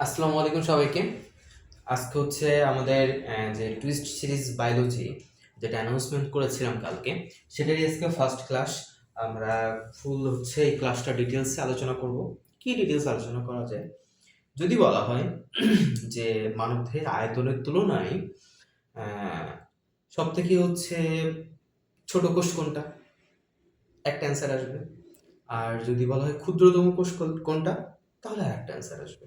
আসসালামু আলাইকুম সবাইকে। আজকে হচ্ছে আমাদের যে টুইস্ট সিরিজ বায়োলজি যেটা অ্যানাউন্সমেন্ট করেছিলাম কালকে, সেটারই আজকে ফার্স্ট ক্লাস আমরা ফুল হচ্ছে এই ক্লাসটা ডিটেলসে আলোচনা করব। কি ডিটেলস আলোচনা করা যায়? যদি বলা হয় যে মানবদেহের আয়তনের তুলনায় সব থেকে হচ্ছে ছোট কোষ কোনটা? একটা অ্যান্সার আসবে। আর যদি বলা হয় ক্ষুদ্রতম কোষ কোনটা? তাহলে আর একটা অ্যান্সার আসবে।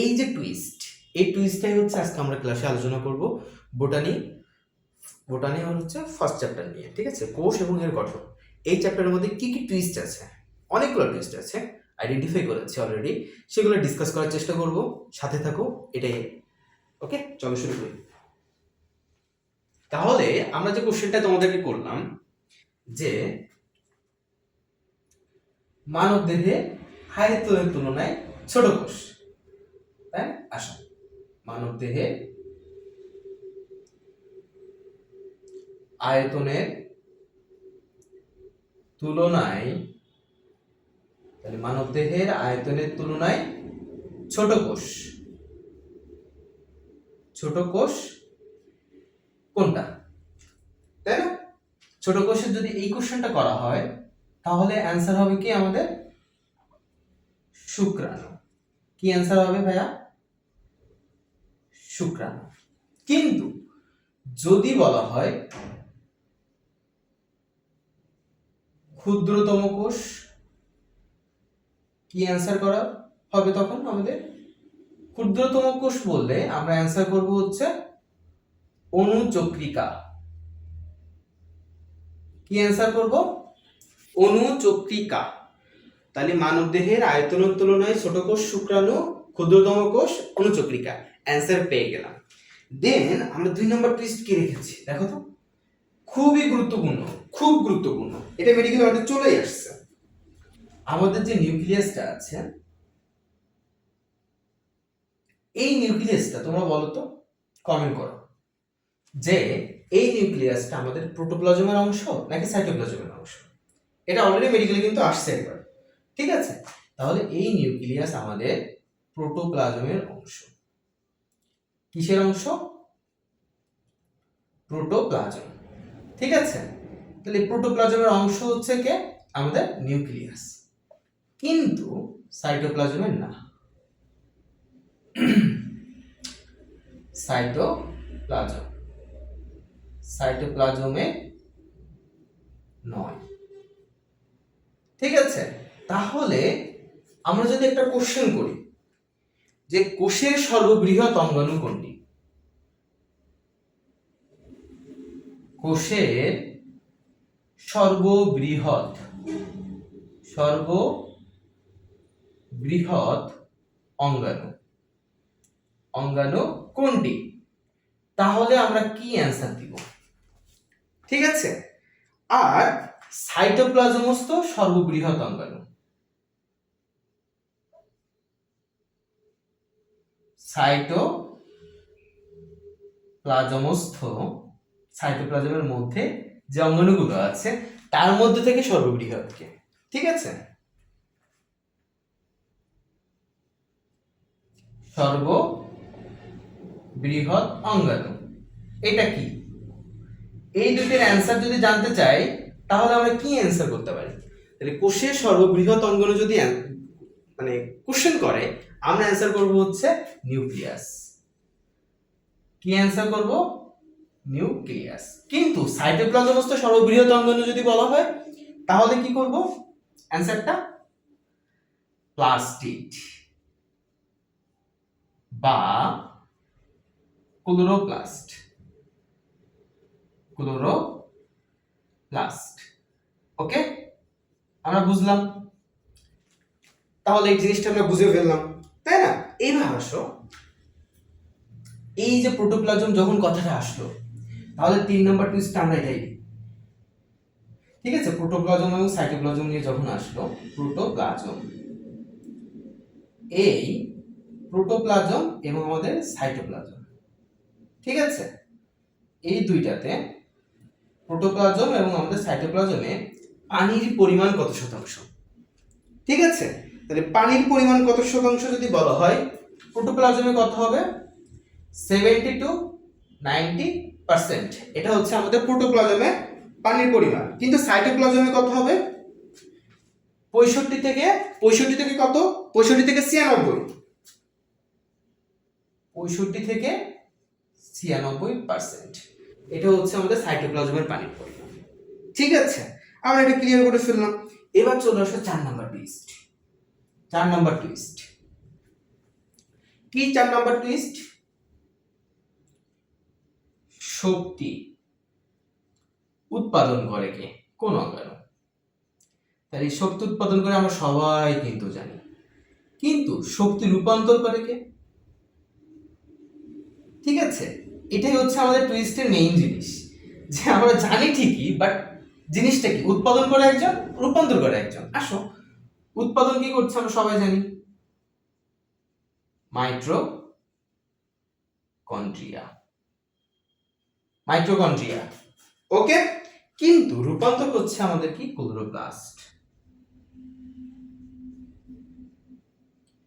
এই যে টুইস্ট এই টুইস্টটাই হচ্ছে আজকে আমরা ক্লাসে আলোচনা করব বোটানি বোটানি হচ্ছে ফার্স্ট চ্যাপ্টার নিয়ে, ঠিক আছে? কোষ এবং এর গঠন। এই চ্যাপ্টারের মধ্যে কি কি টুইস্ট আছে? অনেকগুলো টুইস্ট আছে আইডেন্টিফাই করেছি অলরেডি সেগুলো ডিসকাস করার চেষ্টা করব, সাথে থাকো, এটাই। ওকে চলো শুরু করি। তাহলে আমরা যে কোশ্চেনটা তোমাদেরকে করলাম, যে মানব দেহে আয়তনের তুলনায় ছোট কোষ। তাই? আসা মানব দেহে আয়তনের তুলনায়, তাহলে মানব দেহের আয়তনের তুলনায় ছোট কোষ। ছোট কোষ কোনটা? তাই না? ছোট কোষের যদি এই কোশ্চেনটা করা হয়, তাহলে অ্যান্সার হবে কি আমাদের? শুক্রাণু। কি অ্যান্সার হবে ভাইয়া? শুক্রাণু। কিন্তু যদি বলা হয় ক্ষুদ্রতম কোষ, কি অ্যান্সার করা হবে তখন আমাদের? ক্ষুদ্রতম কোষ বললে আমরা অ্যান্সার করব হচ্ছে অনুচক্রিকা কি অ্যান্সার করব? অনুচক্রিকা তাহলে মানব দেহের আয়তনের তুলনায় ছোট কোষ শুক্রাণু, ক্ষুদ্রতম কোষ অনুচক্রিকা অ্যান্সার পেয়ে গেলাম। দেন আমরা দুই নম্বর টুইস্ট কি রেখেছি? দেখো তো। খুবই গুরুত্বপূর্ণ, খুব গুরুত্বপূর্ণ। এটা মেডিকেল ওয়ার্ডে চলেই আসছে। আমাদের যে নিউক্লিয়াসটা আছে, এই নিউক্লিয়াসটা তোমরা বলো তো কমেন্ট করো। যে এই নিউক্লিয়াসটা আমাদের প্রোটোপ্লাজমের অংশ নাকি সাইটোপ্লাজমের অংশ? এটা অলরেডি মেডিকেলে কিন্তু আসছে একবার। ঠিক আছে? তাহলে এই নিউক্লিয়াস আমাদের প্রোটোপ্লাজমের অংশ। কিসের অংশ? প্রোটোপ্লাজম। ঠিক আছে? তাহলে প্রোটোপ্লাজমের অংশ হচ্ছে কে? আমাদের নিউক্লিয়াস। কিন্তু সাইটোপ্লাজমের না। সাইটোপ্লাজম। সাইটোপ্লাজমে নয়। ঠিক আছে? তাহলে আমরা যদি একটা কোশ্চেন করি যে কোষের সর্ববৃহৎ অঙ্গাণু কোনটি কোষের সর্ববৃহৎ সর্ববৃহৎ অঙ্গাণু অঙ্গাণু কোনটি তাহলে আমরা কি অ্যান্সার দিব? ঠিক আছে? আর সাইটোপ্লাজমস্থ সর্ববৃহৎ অঙ্গাণু। সাইটো প্লাজমস্থ সাইটোপ্লাজমের মধ্যে যে অঙ্গাণুগুলো আছে, তার মধ্যে থেকে সর্ববৃহৎকে ঠিক আছে? সর্ব বৃহৎ অঙ্গাণু। এটা কি? এই দুটির অ্যান্সার যদি জানতে চাই, তাহলে আমরা কি অ্যান্সার করতে পারি? তাহলে কোষের সর্ববৃহৎ অঙ্গাণু যদি মানে কোশ্চেন করে আমরা অ্যান্সার করব হচ্ছে নিউক্লিয়াস কি অ্যান্সার করব? নিউক্লিয়াস কিন্তু সাইটোপ্লাজমস্থ সর্ববৃহৎ অঙ্গাণু যদি বলা হয়, তাহলে কি করব? অ্যান্সারটা প্লাস্টিড বা ক্লোরোপ্লাস্ট ক্লোরোপ্লাস্ট ওকে আমরা বুঝলাম? তাহলে এই জিনিসটা আমরা বুঝে ফেললাম। তাই না? এইবার আসো। এই যে প্রোটোপ্লাজম যখন কথাটা আসলো, তাহলে তিন নম্বর টুইস্ট আমরা এটাই ঠিক আছে? প্রোটোপ্লাজম এবং সাইটোপ্লাজম নিয়ে যখন আসলো প্রোটোপ্লাজম এই প্রোটোপ্লাজম এবং আমাদের সাইটোপ্লাজম ঠিক আছে? এই দুইটাতে প্রোটোপ্লাজম এবং আমাদের সাইটোপ্লাজমে পানির পরিমাণ কত শতাংশ? ঠিক আছে? তাহলে পানির পরিমাণ কত শতাংশ যদি বলা হয়, প্রোটোপ্লাজমে কত হবে? সেভেন্টি টু নাইনটি পার্সেন্ট এটা হচ্ছে আমাদের প্রোটোপ্লাজমে পানির পরিমাণ। কিন্তু সাইটোপ্লাজমে কত হবে? পঁয়ষট্টি থেকে পঁয়ষট্টি থেকে কত? পঁয়ষট্টি থেকে ছিয়ানব্বই। পঁয়ষট্টি থেকে ছিয়ানব্বই পার্সেন্ট এটা হচ্ছে আমাদের সাইটোপ্লাজমের পানির পরিমাণ। ঠিক আছে? আমরা এটা ক্লিয়ার করে ফেললাম। এবার চলে আসো চার নাম্বার চার নাম্বার টুইস্ট কি চার নাম্বার টুইস্ট শক্তি। উৎপাদন করে কে? কোন অঙ্গাণু। তাহলে শক্তি উৎপাদন করে আমরা সবাই কিন্তু জানি। কিন্তু শক্তি রূপান্তর করে কে? ঠিক আছে? এটাই হচ্ছে আমাদের টুইস্টের মেইন জিনিস। যে আমরা জানি ঠিকই বাট জিনিসটা কি? উৎপাদন করে একজন, রূপান্তর করে একজন। আসো। উৎপাদন কি করছে আমরা সবাই জানি? মাইক্রো কন্ট্রিয়া মাইক্রোকন্ট্রিয়া ওকে? কিন্তু রূপান্তর করছে আমাদের কি? ক্লোরোপ্লাস্ট।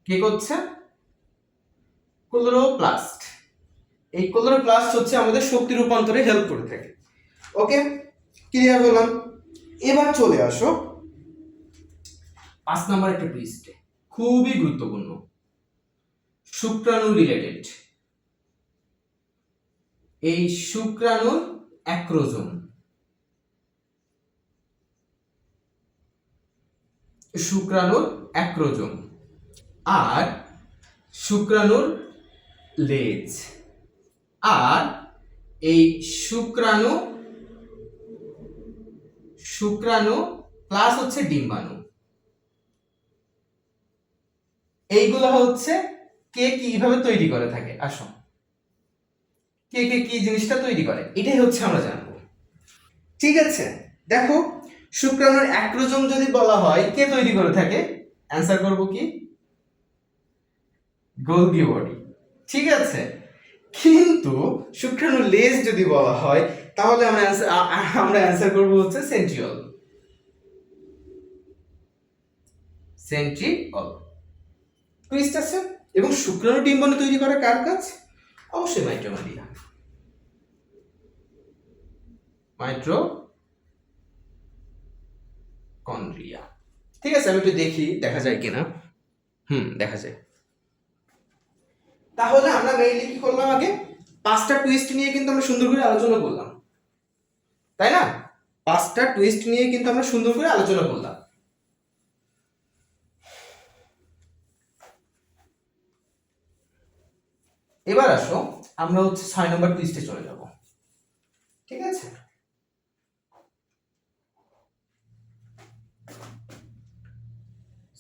কে করছে? ক্লোরোপ্লাস্ট। এই ক্লোরোপ্লাস্ট হচ্ছে আমাদের শক্তি রূপান্তরে হেল্প করে থাকে। ওকে? ক্লিয়ার হলাম এবার চলে আসো পাঁচ নাম্বার একটা টুইস্টে খুবই গুরুত্বপূর্ণ। শুক্রাণু রিলেটেড এই শুক্রাণুর অ্যাক্রোজোম শুক্রাণুর অ্যাক্রোজোম আর শুক্রাণুর লেজ আর এই শুক্রাণু শুক্রাণু প্লাস হচ্ছে ডিম্বাণু। এইগুলো হচ্ছে কে কীভাবে তৈরি করে থাকে আসো কে কে কি জিনিসটা তৈরি করে, এটাই হচ্ছে আমরা জানব। ঠিক আছে, দেখো, শুক্রাণুর অ্যাক্রোজোম যদি বলা হয়, কে তৈরি করে থাকে? অ্যান্সার করব কি? Golgi body. ঠিক আছে, কিন্তু শুক্রাণুর লেজ যদি বলা হয়, তাহলে আমরা আমরা অ্যান্সার করব হচ্ছে সেন্ট্রিওল সেন্ট্রিওল টুইস্ট আছে? এবং শুক্রাণু ডিম্বাণু তৈরি করে কার কাজ অবশ্যই মাইটোকন্ড্রিয়া মাইট্রো কন্ড্রিয়া ঠিক আছে, আমি একটু দেখি, দেখা যায় কিনা। হুম, দেখা যায়। তাহলে আমরা মেইনলি কি করলাম আগে? পাঁচটা টুইস্ট নিয়ে কিন্তু আমরা সুন্দর করে আলোচনা করলাম। তাই না? পাঁচটা টুইস্ট নিয়ে কিন্তু আমরা সুন্দর করে আলোচনা করলাম। এবার আসো, আমরা হচ্ছে ছয় নম্বর টুইস্টে চলে যাব। ঠিক আছে?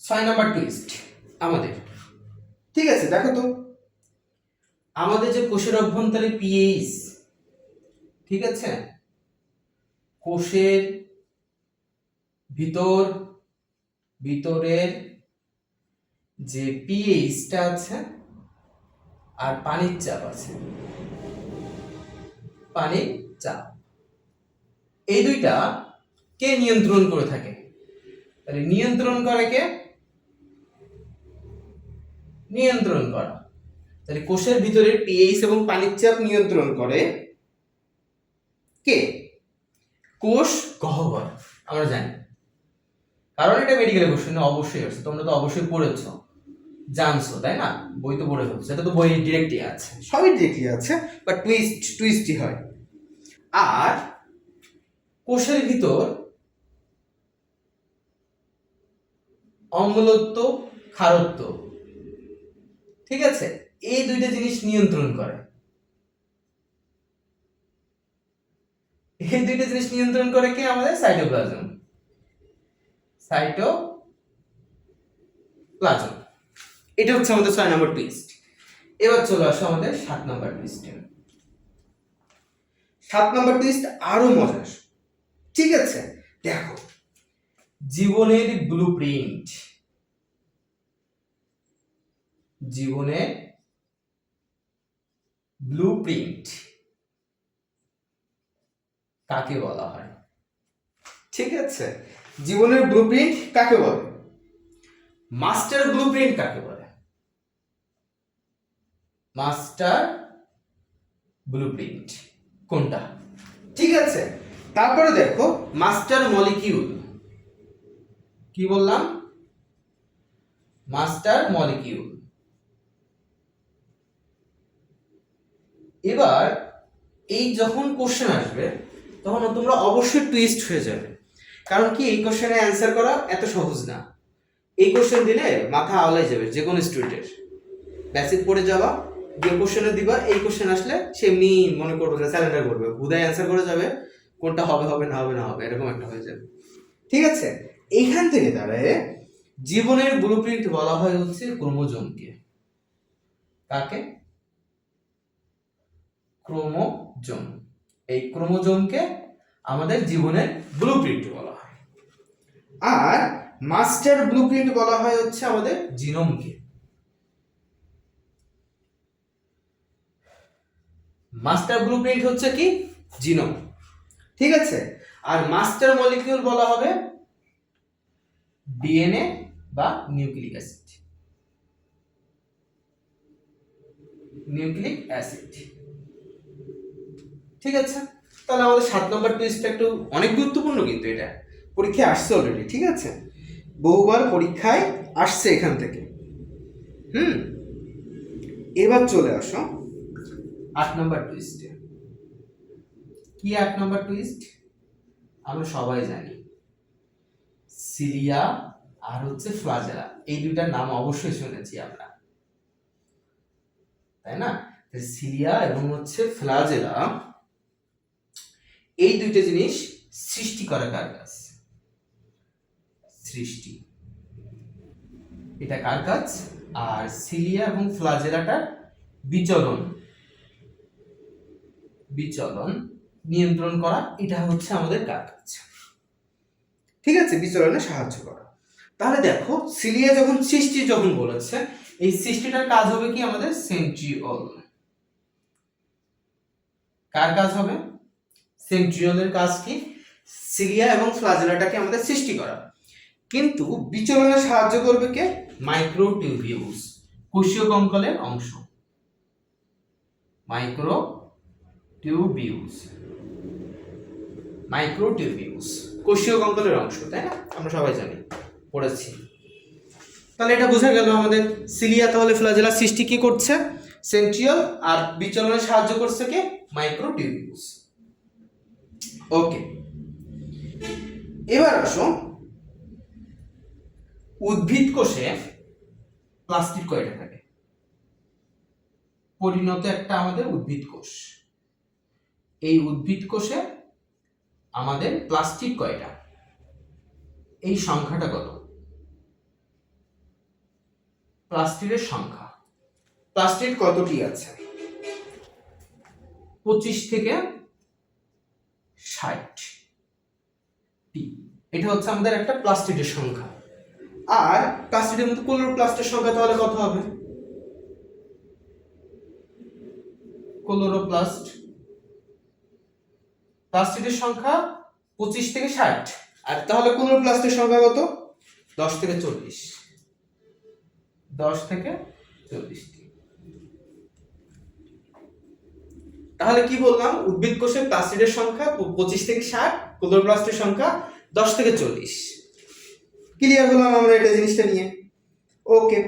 ছয় নম্বর টুইস্ট আমাদের। ঠিক আছে, দেখো তো। আমাদের যে কোষের অভ্যন্তরে পিএইচ ঠিক আছে? কোষের ভিতর, ভিতরের যে পিএইচটা আছে আর পানির চাপ আছে। পানির চাপ। এই দুইটা কে নিয়ন্ত্রণ করে থাকে? তাহলে নিয়ন্ত্রণ করে কে? নিয়ন্ত্রণ করা। তাহলে কোষের ভিতরে পিএইচ এবং পানির চাপ নিয়ন্ত্রণ করে কে? কোষ গহ্বর। আমরা জানি। কারণ এটা মেডিকেলের কোশ্চেন অবশ্যই আছে। তোমরা তো অবশ্যই পড়েছো। জানছো, তাই না? বই তো পড়ে ফেলছো এটা তো বই ডিরেক্টই আছে। সবই ডিরেক্টলি আছে বাট টুইস্ট টুইস্টই হয়। আর কোষের ভিতর অম্লত্ব, ক্ষারত্ব, ঠিক আছে? এই দুইটা জিনিস নিয়ন্ত্রণ করে। এই দুইটা জিনিস নিয়ন্ত্রণ করে কি আমাদের? সাইটোপ্লাজম সাইটো প্লাজম এটা হচ্ছে আমাদের ছয় নম্বর টুইস্ট এবার চলে আসো আমাদের সাত নম্বর টুইস্টে সাত নম্বর টুইস্ট আরও মজার। ঠিক আছে? দেখো। জীবনের ব্লুপ্রিন্ট জীবনের ব্লুপ্রিন্ট কাকে বলা হয়? ঠিক আছে? জীবনের ব্লু প্রিন্ট কাকে বলে? মাস্টার ব্লু প্রিন্ট কাকে বলে? Master blueprint. কোনটা? ঠিক আছে। তারপরে দেখো মাস্টার মলিকিউল। কি বললাম? Master molecule. এবার এই যখন কোশ্চেন আসবে তখন তোমরা অবশ্যই টুইস্ট হয়ে যাবে। কারণ কি এই কোশ্চেনে অ্যান্সার করা এত সহজ না। এই কোশ্চেন দিলে মাথা আওলাই যাবে যে কোনো স্টুডেন্টের বেসিক পড়ে যাওয়া। যে কোশ্চেনে দিবা, এই কোশ্চেন আসলে সে এমনি মনে করবে না স্যালেন্ডার করবে। হুদায় অ্যান্সার করে যাবে, কোনটা হবে হবে না হবে না, হবে, এরকম একটা হয়ে যাবে। ঠিক আছে? এইখান থেকে দাঁড়ায় জীবনের ব্লুপ্রিন্ট বলা হয় হচ্ছে ক্রোমোজোমকে। কাকে? ক্রোমোজোম। এই ক্রোমোজোমকে আমাদের জীবনের ব্লুপ্রিন্ট বলা হয়। আর মাস্টার ব্লুপ্রিন্ট বলা হয় হচ্ছে আমাদের জিনোমকে মাস্টার ব্লুপ্রিন্ট হচ্ছে কি? জিনোম ঠিক আছে? আর মাস্টার মলিকিউল বলা হবে ডিএনএ বা নিউক্লিক অ্যাসিড নিউক্লিক অ্যাসিড ঠিক আছে? তাহলে আমাদের সাত নম্বর টেস্টটা একটু অনেক গুরুত্বপূর্ণ কিন্তু এটা। পরীক্ষায় আসছে অলরেডি ঠিক আছে? বহুবার পরীক্ষায় আসছে এখান থেকে। হুম? এবার চলে আসো। আট নম্বর টুইস্টে কি আট নম্বর টুইস্ট আমরা সবাই জানি। সিরিয়া আর হচ্ছে ফ্লাজেলা, এই দুইটার নাম অবশ্যই শুনেছি আমরা। তাই না? সিরিয়া এবং হচ্ছে ফ্লাজেলা, এই দুইটা জিনিস সৃষ্টি করা কার কাজ? সৃষ্টি। এটা কার কাজ? আর সিলিয়া এবং ফ্লাজেলাটার বিচরণ। বিচলন নিয়ন্ত্রণ করা, এটা হচ্ছে আমাদের কাজ। ঠিক আছে? বিচলনে সাহায্য করা। তাহলে দেখো, সিলিয়া যখন সৃষ্টি যখন বলেছে, এই সৃষ্টিটার কাজ হবে কি আমাদের? সেন্ট্রিওল। কার কাজ হবে? সেন্ট্রিওলের কাজ কি? সিলিয়া এবং ফ্লাজেলাটাকে আমাদের সৃষ্টি করা। কিন্তু বিচলনে সাহায্য করবে কে? মাইক্রোটিউবিউস কোষীয় কঙ্কলের অংশ। মাইক্রো টিউবিউস মাইক্রোটিউবিউস কোষীয় কঙ্কলের অংশ, তাই না? আমরা সবাই জানি, পড়েছি। তাহলে এটা বোঝা গেল আমাদের সিলিয়া তাহলে ফ্লাজেলা সৃষ্টি কি করছে? সেন্ট্রিয়াল আর বিচলনে সাহায্য করছে কে? মাইক্রোটিউবিউস ওকে এবার আসো উদ্ভিদ কোষে প্লাস্টিক কয়টা থাকে? পরিণত একটা আমাদের উদ্ভিদ কোষ। এই উদ্ভিদ কোষে আমাদের প্লাস্টিক কয়টা? এই সংখ্যাটা কত? প্লাস্টিকের সংখ্যা। প্লাস্টিক কতটি আছে? পঁচিশ থেকে ষাট টি। এটা হচ্ছে আমাদের একটা প্লাস্টিকের সংখ্যা। আর প্লাস্টিকের মধ্যে ক্লোরোপ্লাস্টের সংখ্যা তাহলে কত হবে? ক্লোরোপ্লাস্ট প্লাস্টিকের সংখ্যা পঁচিশ থেকে ষাট। আর তাহলে ক্লোরোপ্লাস্টের সংখ্যা কত? দশ থেকে চল্লিশ। দশ থেকে চল্লিশটি। তাহলে কি বললাম? উদ্ভিদ কোষে প্লাস্টিডের সংখ্যা পঁচিশ থেকে ষাট ক্লোরোপ্লাস্টের সংখ্যা দশ থেকে চল্লিশ। ক্লিয়ার হলাম আমরা এটা জিনিসটা নিয়ে। ওকে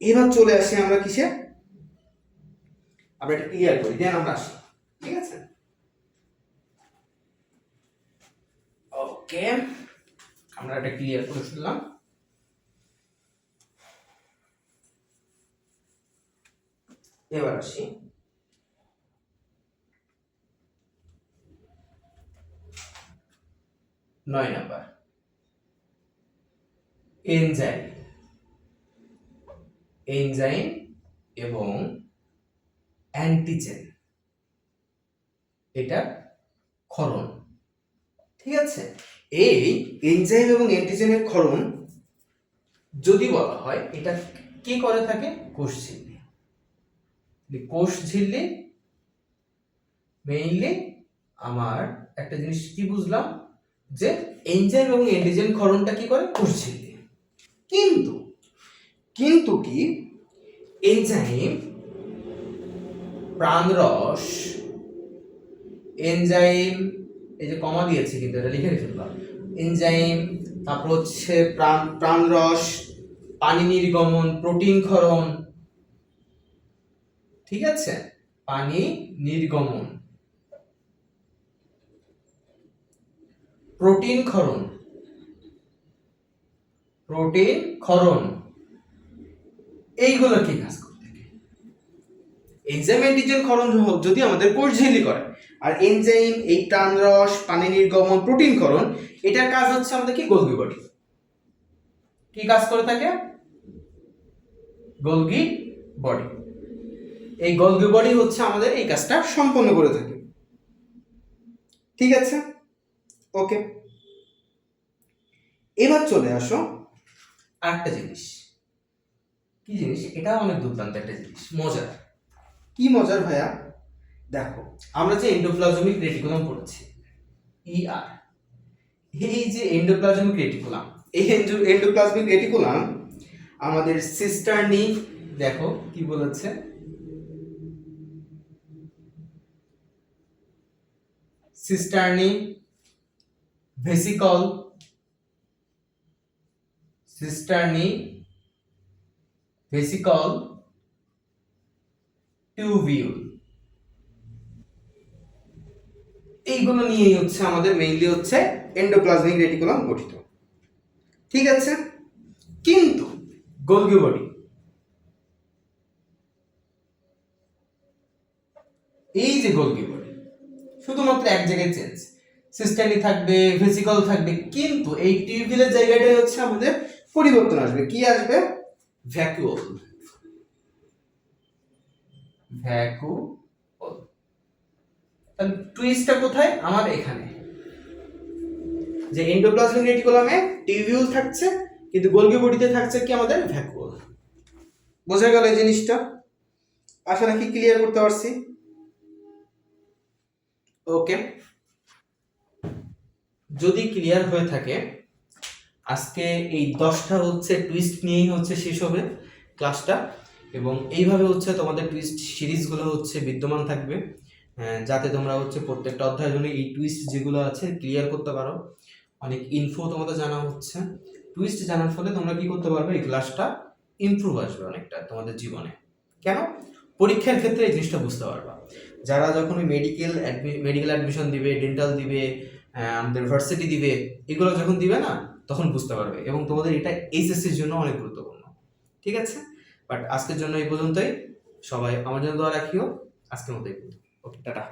এবার চলে আসি আমরা কিসে? আমরা এটা ক্লিয়ার করি দেন আমরা আসি। ঠিক আছে? ওকে, আমরা এটা ক্লিয়ার করে ফেললাম। এবার আসি। নয় নাম্বার। এনজাইম। এনজাইম এবং অ্যান্টিজেন। এটা ক্ষরণ। ঠিক আছে? এই এনজাইম এবং অ্যান্টিজেনের ক্ষরণ যদি বলা হয়, এটা কি করে থাকে? কোষ ঝিল্লি। কোষ ঝিল্লি মেইনলি আমার একটা জিনিস কি বুঝলাম? যে এনজাইম এবং অ্যান্টিজেন ক্ষরণটা কি করে? কোষ ঝিল্লি। কিন্তু কিন্তু কি? এনজাইম প্রাণরস এনজাইম এই যে কমা দিয়েছি কিন্তু এটা লিখে ফেললাম এনজাইম, তারপর হচ্ছে প্রাণ, প্রাণরস, পানি নির্গমন, প্রোটিন ক্ষরণ। ঠিক আছে? পানি নির্গমন। প্রোটিন ক্ষরণ। প্রোটিন ক্ষরণ। এইগুলো কি কাজ করে থাকে? এনজাইম, অ্যান্টিজেন ক্ষরণ যদি আমাদের কোষঝিল্লি করে আর এনজাইম এই প্রাণরস পানি নির্গমন প্রোটিন ক্ষরণ, এটার কাজ হচ্ছে আমাদের কি? গোলগি বডি কি কাজ করে থাকে? গোলগি বডি এই গোলগি বডি হচ্ছে আমাদের এই কাজটা সম্পন্ন করে থাকে। ঠিক আছে? ওকে। এবার চলে আসো আরেকটা জিনিস। কি জিনিস? এটা অনেক দুর্দান্ত একটা জিনিস। মজার। কি মজার ভাইয়া? দেখো, আমরা যে এন্ডোপ্লাজমিক রেটিকুলাম পড়েছি ইআর এই যে এন্ডোপ্লাজমিক রেটিকুলাম এই এন্ডোপ্লাজমিক রেটিকুলাম আমাদের সিস্টারনি দেখো কি বলেছে? Cisternae vesicle cisternae vesicle tubule এইগুলো নিয়েই হচ্ছে আমাদের মেইনলি হচ্ছে এন্ডোপ্লাজমিক রেটিকুলাম গঠিত। ঠিক আছে? কিন্তু গোলগি বডি এই যে গোলগি বডি শুধুমাত্র এক জায়গায় চেঞ্জ সিস্টেমই থাকবে ভেসিকল থাকবে, কিন্তু এই টিউবিলের জায়গাটাই হচ্ছে আমাদের পরিবর্তন আসবে। কি আসবে? ভ্যাকুয়াল ভ্যাকুয়াল তাহলে টুইস্টটা কোথায়? আমার এখানে। যে এন্ডোপ্লাজমিক রেটিকুলামে টিউবিউল থাকছে, কিন্তু গোলগি বডিতে থাকছে কি আমাদের ভ্যাকুয়াল বোঝা গেল এই জিনিসটা? আশা রাখি ক্লিয়ার করতে পারছি। ওকে যদি ক্লিয়ার হয়ে থাকে, আজকে এই দশটা হচ্ছে টুইস্ট নিয়েই হচ্ছে শেষ হবে ক্লাসটা এবং এইভাবে হচ্ছে তোমাদের টুইস্ট সিরিজগুলো হচ্ছে বিদ্যমান থাকবে। যাতে তোমরা হচ্ছে প্রত্যেকটা অধ্যায়ের জন্য এই টুইস্ট যেগুলো আছে ক্লিয়ার করতে পারো। অনেক ইনফো তোমাদের জানা হচ্ছে। টুইস্ট জানার ফলে তোমরা কি করতে পারবে? এই ক্লাসটা ইমপ্রুভ আসবে অনেকটা তোমাদের জীবনে। কেন? পরীক্ষার ক্ষেত্রে এই জিনিসটা বুঝতে পারবা। যারা যখন ওই মেডিকেল মেডিকেল অ্যাডমিশন দিবে ডেন্টাল দিবে আমাদের ভার্সিটি দিবে, এগুলো যখন দিবে না, তখন বুঝতে পারবে এবং তোমাদের এটা এইচএসসির জন্য অনেক গুরুত্বপূর্ণ। ঠিক আছে? বাট আজকের জন্য এই পর্যন্তই। সবাই আমার জন্য দোয়া রাখিও। আজকের মতো এই পর্যন্ত। ওকে টাটা